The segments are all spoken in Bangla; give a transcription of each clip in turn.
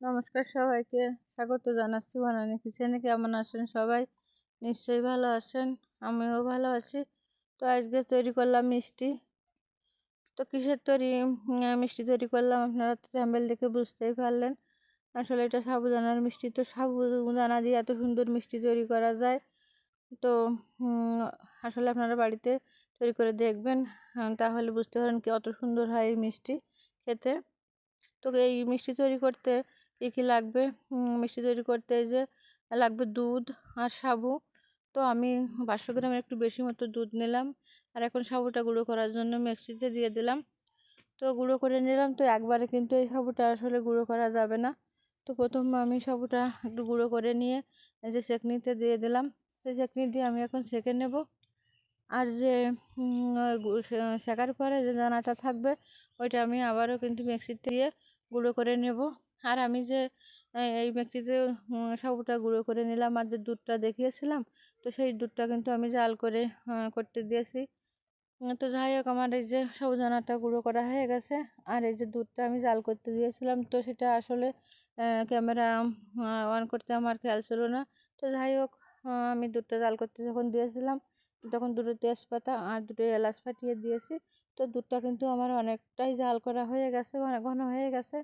নমস্কার সবাইকে। স্বাগত জানাচ্ছি বানানি কিচেনে। কেমন আছেন সবাই? নিশ্চয়ই ভালো আছেন, আমিও ভালো আছি। তো আজকে তৈরি করলাম মিষ্টি। তো কিসের তৈরি? মিষ্টি তৈরি করলাম। আপনারা তো স্যাম্বেল দেখে বুঝতেই পারলেন। আসলে এটা সাবুদানার মিষ্টি। তো সাবুদানা দিয়ে এত সুন্দর মিষ্টি তৈরি করা যায়। তো আসলে আপনারা বাড়িতে তৈরি করে দেখবেন। তাহলে বুঝতে পারেন কি অত সুন্দর হয় এই মিষ্টি খেতে। তো এই মিষ্টি তৈরি করতে কী কী লাগবে? মিষ্টি তৈরি করতে যে, লাগবে দুধ আর সাবু। তো আমি পাঁচশো গ্রামের একটু বেশি মতো দুধ নিলাম আর এখন সাবুটা গুঁড়ো করার জন্য মিক্সিতে দিয়ে দিলাম। তো গুঁড়ো করে নিলাম তো একবারে কিন্তু এই সাবুটা আসলে গুঁড়ো করা যাবে না। তো প্রথম আমি সাবুটা একটু গুঁড়ো করে নিয়ে যে সেকনিতে দিয়ে দিলাম। সেই সেকনি দিয়ে আমি এখন সেকে নেব। আর যে শেখার পরে যে দানাটা থাকবে, ওইটা আমি আবারও কিন্তু মিক্সিতে দিয়ে গুঁড়ো করে নেব। আর আমি যে এই মিক্সিতে সাবুটা গুঁড়ো করে নিলাম আর যে দুধটা দেখিয়েছিলাম, তো সেই দুধটা কিন্তু আমি জাল করে করতে দিয়েছি। তো যাই হোক, আমার এই যে সাবুদানাটা গুঁড়ো করা হয়ে গেছে আর এই যে দুধটা আমি জাল করতে দিয়েছিলাম, তো সেটা আসলে ক্যামেরা অন করতে আমার খেয়াল ছিল না। তো যাই হোক আমি দুধটা জাল করতে যখন দিয়েছিলাম, তখন দুটো তেজপাতা আর দুটো এলাচ ফাটিয়ে দিয়েছি। তো দুধটা কিন্তু আমার অনেকটাই জাল করা হয়ে গেছে ঘন হয়ে গেছে।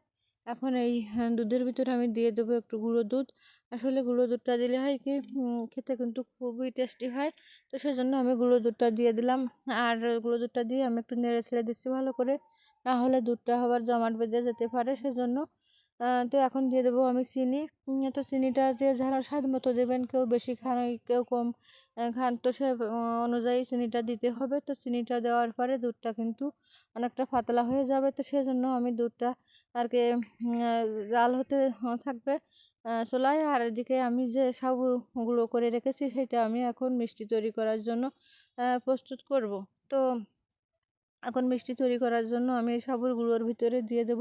এখন এই হ্যাঁ, দুধের ভিতরে আমি দিয়ে দেবো একটু গুঁড়ো দুধ। আসলে গুঁড়ো দুধটা দিলে হয় কি খেতে কিন্তু খুবই টেস্টি হয়। তো সেজন্য আমি গুঁড়ো দুধটা দিয়ে দিলাম। আর গুঁড়ো দুধটা দিয়ে আমি একটু নেড়ে ছেড়ে দিচ্ছি ভালো করে। না হলে দুধটা আবার জমাট বেঁধে যেতে পারে সেজন্য তো এখন দিয়ে দেবো আমি চিনি। তো চিনিটা যে যারা স্বাদ মতো দেবেন, কেউ বেশি খান, কেউ কম খান। তো সে অনুযায়ী চিনিটা দিতে হবে। তো চিনিটা দেওয়ার পরে দুধটা কিন্তু অনেকটা পাতলা হয়ে যাবে। তো সেজন্য আমি দুধটা আর কি জাল হতে থাকবে চোলায়। আর এদিকে আমি যে সাবুগুলো করে রেখেছি, সেটা আমি এখন মিষ্টি তৈরি করার জন্য প্রস্তুত করব। তো এখন মিষ্টি তৈরি করার জন্য আমি এই সাবুর গুঁড়োর ভিতরে দিয়ে দেব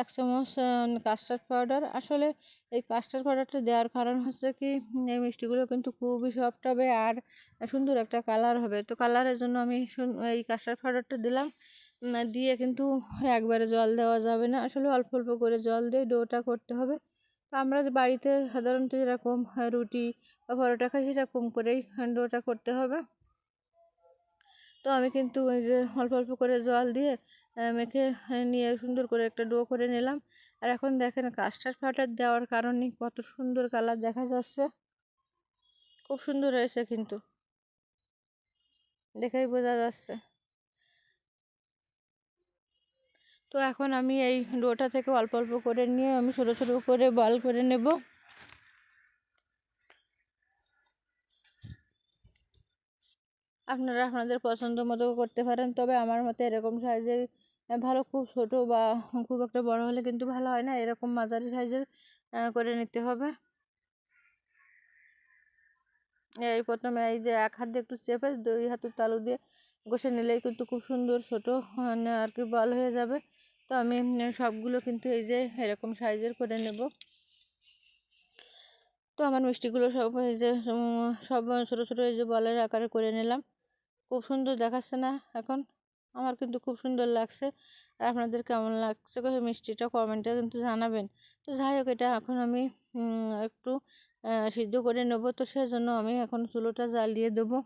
এক চামচ কাস্টার্ড পাউডার আসলে এই কাস্টার্ড পাউডারটা দেওয়ার কারণ হচ্ছে কি এই মিষ্টিগুলো কিন্তু খুবই সফট হবে আর সুন্দর একটা কালার হবে। তো কালারের জন্য আমি এই কাস্টার্ড পাউডারটা দিলাম। দিয়ে কিন্তু একবারে জল দেওয়া যাবে না। আসলে অল্প অল্প করে জল দিয়ে ডোটা করতে হবে। আমরা যে বাড়িতে সাধারণত যেরকম রুটি বা পরোটা খাই সেরকম করেই ডোটা করতে হবে। তো আমি কিন্তু ওই যে অল্প অল্প করে জল দিয়ে মেখে নিয়ে সুন্দর করে একটা ডো করে নিলাম। আর এখন দেখেন কাস্টার্ড পাউডার দেওয়ার কারণে কত সুন্দর কালার দেখা যাচ্ছে। খুব সুন্দর হয়েছে কিন্তু। দেখেই বোঝা যাচ্ছে। তো এখন আমি এই ডোটা থেকে অল্প অল্প করে নিয়ে আমি ছোটো ছোটো করে বল করে নেব। আপনারা আপনাদের পছন্দ মতো করতে পারেন। তবে আমার মতে এরকম সাইজের ভালো খুব ছোট বা খুব একটা বড় হলে কিন্তু ভালো হয় না। এরকম মাঝারি সাইজের করে নিতে হবে। এই প্রথমে এই যে এক হাত দিয়ে একটু চেপে দুই হাতের তালু দিয়ে ঘষে নিলেই কিন্তু খুব সুন্দর ছোটো মানে আর কি বল হয়ে যাবে। তো আমি সবগুলো কিন্তু এই যে এরকম সাইজের করে নেব। তো আমার মিষ্টিগুলো সব এই যে সব ছোটো ছোটো এই যে বলের আকারে করে নিলাম। খুব সুন্দর দেখাচ্ছে না এখন। আমার কিন্তু খুব সুন্দর লাগছে। আর আপনাদের কেমন লাগছে মিষ্টিটা কমেন্টে কিন্তু জানাবেন। তো যাই হোক, এটা এখন আমি একটু সিদ্ধ করে নেব। তো সেজন্য আমি এখন চুলোটা জ্বালিয়ে দেবো।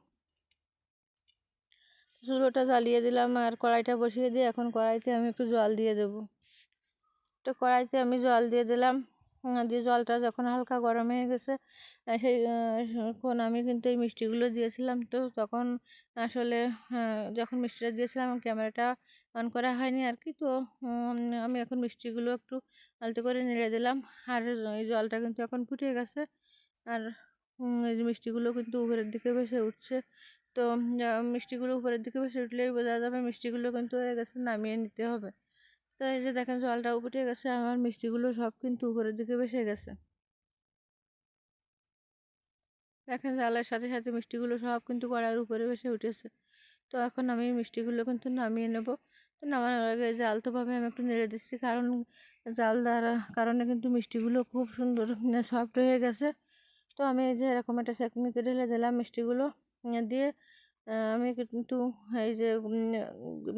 চুলোটা জ্বালিয়ে দিলাম আর কড়াইটা বসিয়ে দিয়ে এখন কড়াইতে আমি একটু জল দিয়ে দেবো। তো কড়াইতে আমি জল দিয়ে দিলাম। দিয়ে জলটা যখন হালকা গরম হয়ে গেছে সেই তখন আমি কিন্তু এই মিষ্টিগুলো দিয়েছিলাম। তো তখন আসলে যখন মিষ্টিটা দিয়েছিলাম ক্যামেরাটা অন করা হয়নি আর কি তো আমি এখন মিষ্টিগুলো একটু আলতো করে নেড়ে দিলাম। আর এই জলটা কিন্তু এখন ফুটে গেছে। আর এই মিষ্টিগুলো কিন্তু উপরের দিকে ভেসে উঠছে। তো মিষ্টিগুলো উপরের দিকে ভেসে উঠলেই বোঝা যাবে মিষ্টিগুলো কিন্তু হয়ে গেছে, নামিয়ে নিতে হবে। তো এই যে দেখেন জলটা উপরে গেছে, আমার মিষ্টিগুলো সব কিন্তু উপরের দিকে ভেসে গেছে। দেখেন জালের সাথে সাথে মিষ্টিগুলো সব কিন্তু কড়াইয়ের উপরে ভেসে উঠেছে। তো এখন আমি মিষ্টিগুলো কিন্তু নামিয়ে নেব। তো নামানোর আগে যে আলতোভাবে আমি একটু নেড়ে দিচ্ছি, কারণ জাল দেওয়ার কারণে কিন্তু মিষ্টিগুলো খুব সুন্দর সফট হয়ে গেছে। তো আমি এই যে এরকম একটা সেকনিতে ঢেলে দিলাম মিষ্টিগুলো, দিয়ে আমি কিন্তু এই যে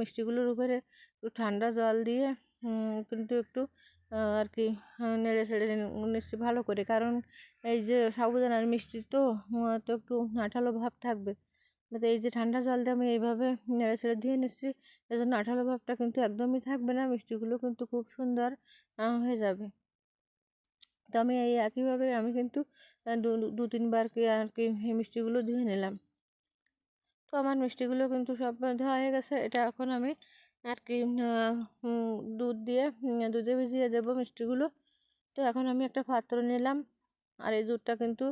মিষ্টিগুলোর উপরে একটু ঠান্ডা জল দিয়ে কিন্তু একটু আর কি নেড়ে ছেড়ে নিচ্ছি ভালো করে। কারণ এই যে সাবুদানার মিষ্টি তো তো একটু আঠালো ভাব থাকবে। এই যে ঠান্ডা জল দিয়ে আমি এইভাবে নেড়ে ছেড়ে ধুয়ে নিচ্ছি জন্য আঠালো ভাবটা কিন্তু একদমই থাকবে না, মিষ্টিগুলো কিন্তু খুব সুন্দর হয়ে যাবে। তো আমি এই একইভাবে আমি কিন্তু দু তিনবার কি আর কি মিষ্টিগুলো ধুয়ে নিলাম। তো আমার মিষ্টিগুলো কিন্তু সব ধোয়া হয়ে গেছে। এটা এখন আমি আর কি দুধ দিয়ে দুধে ভিজিয়ে দেবো মিষ্টিগুলো। তো এখন আমি একটা পাত্র নিলাম আর এই দুধটা কিন্তু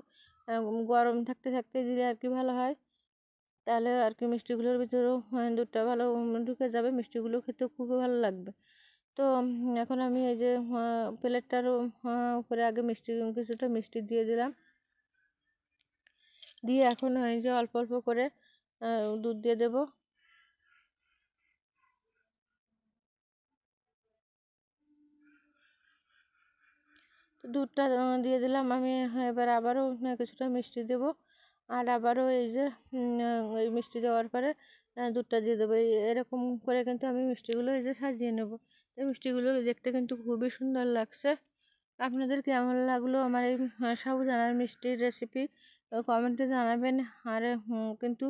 গরম থাকতে থাকতে দিলে আর কি ভালো হয়। তাহলে আর কি মিষ্টিগুলোর ভিতরেও দুধটা ভালো ঢুকে যাবে। মিষ্টিগুলো খেতে খুবই ভালো লাগবে। তো এখন আমি এই যে প্লেটটার উপরে আগে মিষ্টি, কিছুটা মিষ্টি দিয়ে দিলাম। দিয়ে এখন এই যে অল্প অল্প করে দুধ দিয়ে দেবো। দুধটা দিয়ে দিলাম। আমি এবার আবারও কিছুটা মিষ্টি দেবো। আর আবারও এই যে এই মিষ্টি দেওয়ার পরে দুধটা দিয়ে দেবো। এরকম করে কিন্তু আমি মিষ্টিগুলো এই যে সাজিয়ে নেব। এই মিষ্টিগুলো দেখতে কিন্তু খুবই সুন্দর লাগছে। আপনাদের কেমন লাগল আমার এই সাবুদানার মিষ্টির রেসিপি কমেন্টে জানাবেন। আর কিন্তু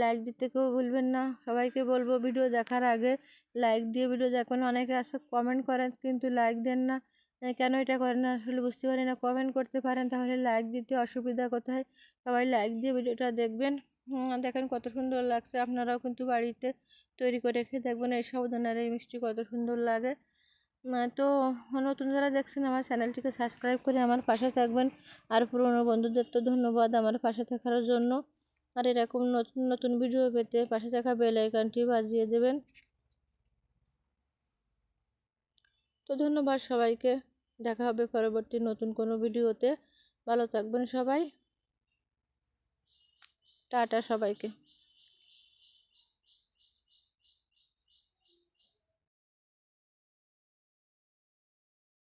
লাইক দিতে কেউ ভুলবেন না। সবাইকে বলব ভিডিও দেখার আগে লাইক দিয়ে ভিডিও দেখবেন। অনেকে আসে কমেন্ট করেন কিন্তু লাইক দেন না। কেন এটা করেন না? আসলে বুঝতে পারি না। কমেন্ট করতে পারেন তাহলে লাইক দিতে অসুবিধা কোথায়? সবাই লাইক দিয়ে ভিডিওটা দেখবেন। দেখেন কত সুন্দর লাগছে। আপনারাও কিন্তু বাড়িতে তৈরি করে রেখে দেখবেন। এই সাবুদানার এই মিষ্টি কত সুন্দর লাগে। তো নতুন যারা দেখছেন আমার চ্যানেলটিকে সাবস্ক্রাইব করে আমার পাশে থাকবেন। আর পুরনো বন্ধুদের তো ধন্যবাদ আমার পাশে থাকার জন্য। আর এরকম নতুন নতুন ভিডিও পেতে পাশে থাকা বেল আইকনটি বাজিয়ে দেবেন। তো ধন্যবাদ সবাইকে। দেখা হবে পরবর্তী নতুন কোনো ভিডিওতে ভালো থাকবেন সবাই। টাটা সবাইকে।